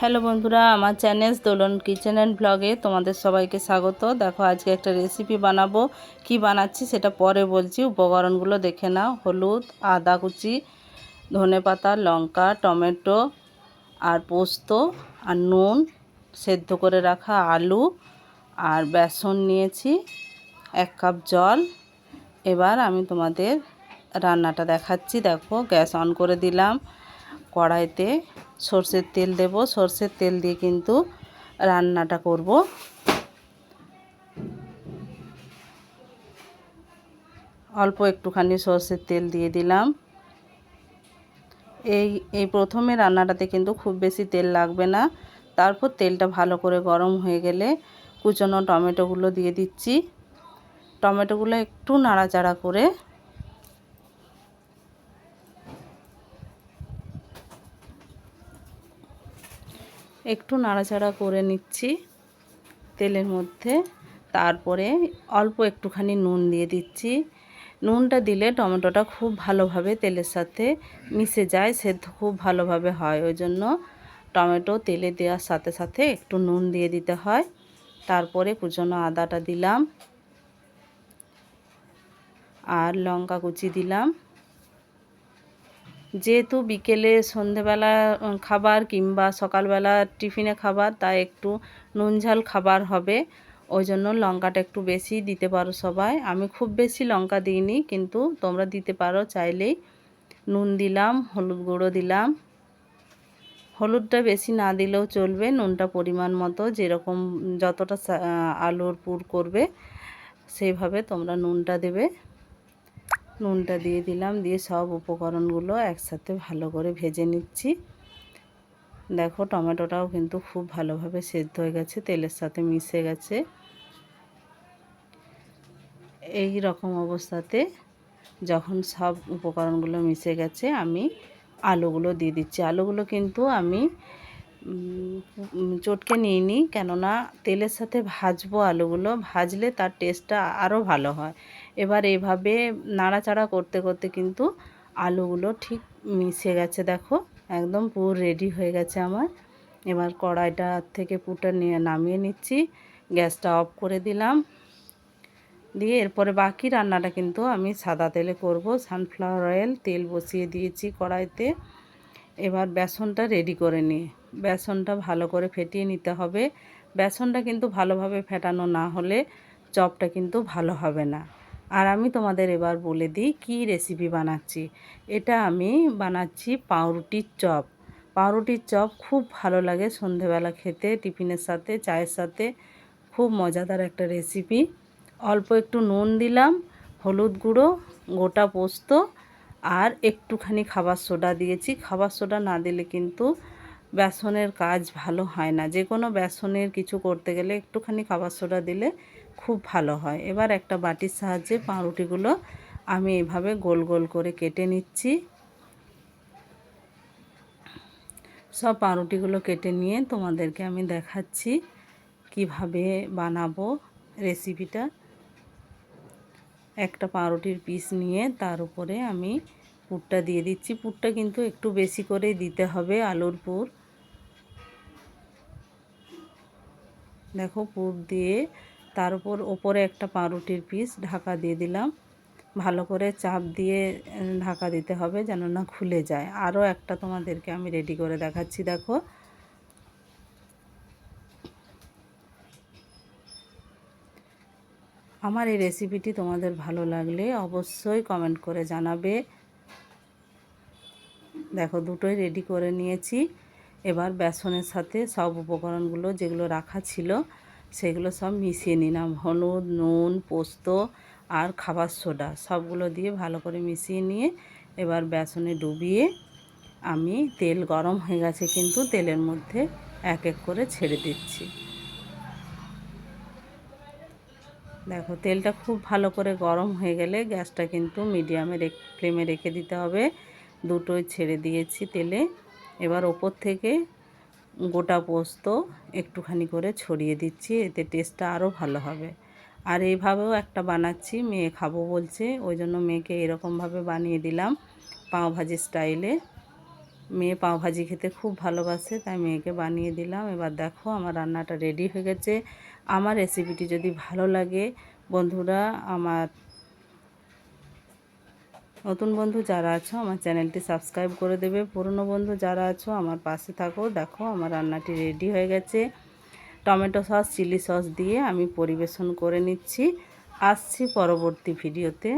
Hello বন্ধুরা, আমার channel Dolon kitchen and ব্লগে তোমাদের সবাইকে স্বাগত। দেখো, আজকে একটা রেসিপি বানাবো। কি বানাচ্ছি সেটা পরে বলছি। উপকরণগুলো দেখে নাও। হলুদ, আদা কুচি, ধনে পাতা, লঙ্কা, টমেটো আর পোস্ত আর নুন সেদ্ধ করে রাখা আলু আর বেসন নিয়েছি, এক কাপ জল। এবার আমি তোমাদের রান্নাটা দেখাচ্ছি। দেখো, গ্যাস অন করে দিলাম। কড়াইতে সর্ষের তেল দেব। সর্ষের তেল দিয়ে কিন্তু রান্নাটা করব। অল্প একটুখানি সর্ষের তেল দিয়ে দিলাম। এই এই প্রথমে রান্নাটাতে কিন্তু খুব বেশি তেল লাগবে না। তারপর তেলটা ভালো করে গরম হয়ে গেলে কুচনো টমেটোগুলো দিয়ে দিচ্ছি। টমেটোগুলো একটু নাড়াচাড়া করে একটু নাড়াচাড়া করে নিচ্ছি তেলের মধ্যে। তারপরে অল্প একটুখানি নুন দিয়ে দিচ্ছি। নুনটা দিলে টমেটোটা খুব ভালোভাবে তেলের সাথে মিশে যায়, সেদ্ধ খুব ভালোভাবে হয়। ওই জন্য টমেটো তেলে দেওয়ার সাথে সাথে একটু নুন দিয়ে দিতে হয়। তারপরে কুচনো আদাটা দিলাম। আর লঙ্কা কুচি দিলাম। যেহেতু বিকেলে সন্ধেবেলা খাবার কিংবা সকালবেলা টিফিনে খাবার, তাই একটু নুন ঝাল খাবার হবে। ওই জন্য লঙ্কাটা একটু বেশি দিতে পারো সবাই। আমি খুব বেশি লঙ্কা দিইনি, কিন্তু তোমরা দিতে পারো চাইলেই। নুন দিলাম, হলুদ গুঁড়ো দিলাম। হলুদটা বেশি না দিলেও চলবে, নুনটা পরিমাণ মতো, যেরকম যতটা আলুর পুর করবে, সেইভাবে তোমরা নুনটা দেবে। নুনটা দিয়ে দিলাম, দিয়ে সব উপকরণগুলো একসাথে ভালো করে ভেজে নিচ্ছি। দেখো টমেটোটাও কিন্তু খুব ভালোভাবে সেদ্ধ হয়ে গেছে, তেলের সাথে মিশে গেছে। এই রকম অবস্থাতে যখন সব উপকরণগুলো মিশে গেছে, আমি আলুগুলো দিয়ে দিচ্ছি। আলুগুলো কিন্তু আমি চটকে নিয়ে নিই কেননা তেলের সাথে ভাজবো আলুগুলো, ভাজলে তার টেস্টটা আরও ভালো হয়। এবার এভাবে নাড়াচাড়া করতে করতে কিন্তু আলুগুলো ঠিক মিশে গেছে, দেখো। একদম পুরো রেডি হয়ে গেছে আমার। এবার কড়াইটা থেকে পুরটা নিয়ে নামিয়ে নিচ্ছি। গ্যাসটা অফ করে দিলাম। দিয়ে এরপরে বাকি রান্নাটা কিন্তু আমি সাদা তেলে করব। সানফ্লাওয়ার অয়েল তেল বসিয়ে দিয়েছি কড়াইতে। এবার বেসনটা রেডি করে নিই। বেসনটা ভালো করে ফেটিয়ে নিতে হবে। বেসনটা কিন্তু ভালোভাবে ফেটানো না হলে চপটা কিন্তু ভালো হবে না। আর আমি তোমাদের এবার বলে দিই কি রেসিপি বানাচ্ছি। এটা আমি বানাচ্ছি পাউরুটির চপ। পাউরুটির চপ খুব ভালো লাগে সন্ধেবেলা খেতে, টিফিনের সাথে, চায়ের সাথে। খুব মজাদার একটা রেসিপি অল্প একটু নুন দিলাম, হলুদ গুঁড়ো, গোটা পোস্ত আর একটুখানি খাবার সোডা দিয়েছি। খাবার সোডা না দিলে কিন্তু বেসনের কাজ ভালো হয় না। যে কোনো বেসনের কিছু করতে গেলে একটুখানি খাবার সোডা দিলে খুব ভালো হয়। এবার একটা বাটির সাহায্যে পাউরুটিগুলো আমি এভাবে গোল গোল করে কেটে নিচ্ছি। সব পাউরুটিগুলো কেটে নিয়ে তোমাদেরকে আমি দেখাচ্ছি কীভাবে বানাবো রেসিপিটা। একটা পাউরুটির পিস নিয়ে তার উপরে আমি পুরটা দিয়ে দিচ্ছি। পুরটা কিন্তু একটু বেশি করে দিতে হবে আলুর পুর। দেখো পুর দিয়ে তার উপর ওপরে একটা পাউরুটির পিস ঢাকা দিয়ে দিলাম। ভালো করে চাপ দিয়ে ঢাকা দিতে হবে যেন না খুলে যায়। আরও একটা তোমাদেরকে আমি রেডি করে দেখাচ্ছি, দেখো। আমার এই রেসিপিটি তোমাদের ভালো লাগলে অবশ্যই কমেন্ট করে জানাবে। দেখো, দুটোই রেডি করে নিয়েছি। এবার বেসনের সাথে সব উপকরণগুলো যেগুলো রাখা ছিল সেগুলো সব মিশিয়ে নিলাম। হলুদ, নুন, পোস্ত আর খাবার সোডা সবগুলো দিয়ে ভালো করে মিশিয়ে নিয়ে এবার বেসনে ডুবিয়ে আমি তেল গরম হয়ে গেছে কিন্তু তেলের মধ্যে এক এক করে ছেড়ে দিচ্ছি। দেখো, তেলটা খুব ভালো করে গরম হয়ে গেলে গ্যাসটা কিন্তু মিডিয়ামে ফ্লেমে রেখে দিতে হবে। দুটোই ছেড়ে দিয়েছি তেলে। এবার ওপর থেকে গোটা পোস্ত একটুখানি করে ছড়িয়ে দিচ্ছি, এতে টেস্টটা আরও ভালো হবে। আর এইভাবেও একটা বানাচ্ছি, মেয়ে খাব বলছে, ওই জন্য মেয়েকে এরকমভাবে বানিয়ে দিলাম পাও ভাজি স্টাইলে। মেয়ে পাও ভাজি খেতে খুব ভালোবাসে, তাই মেয়েকে বানিয়ে দিলাম। এবার দেখো আমার রান্নাটা রেডি হয়ে গেছে। আমার রেসিপিটি যদি ভালো লাগে, বন্ধুরা, আমার নতুন বন্ধু যারা আছো, আমার চ্যানেলটি সাবস্ক্রাইব করে দেবে। পুরনো বন্ধু যারা আছো, আমার পাশে থাকো। দেখো, আমার রান্নাটি রেডি হয়ে গেছে। টমেটো সস, চিলি সস দিয়ে আমি পরিবেশন করে নিচ্ছি। আসছি পরবর্তী ভিডিওতে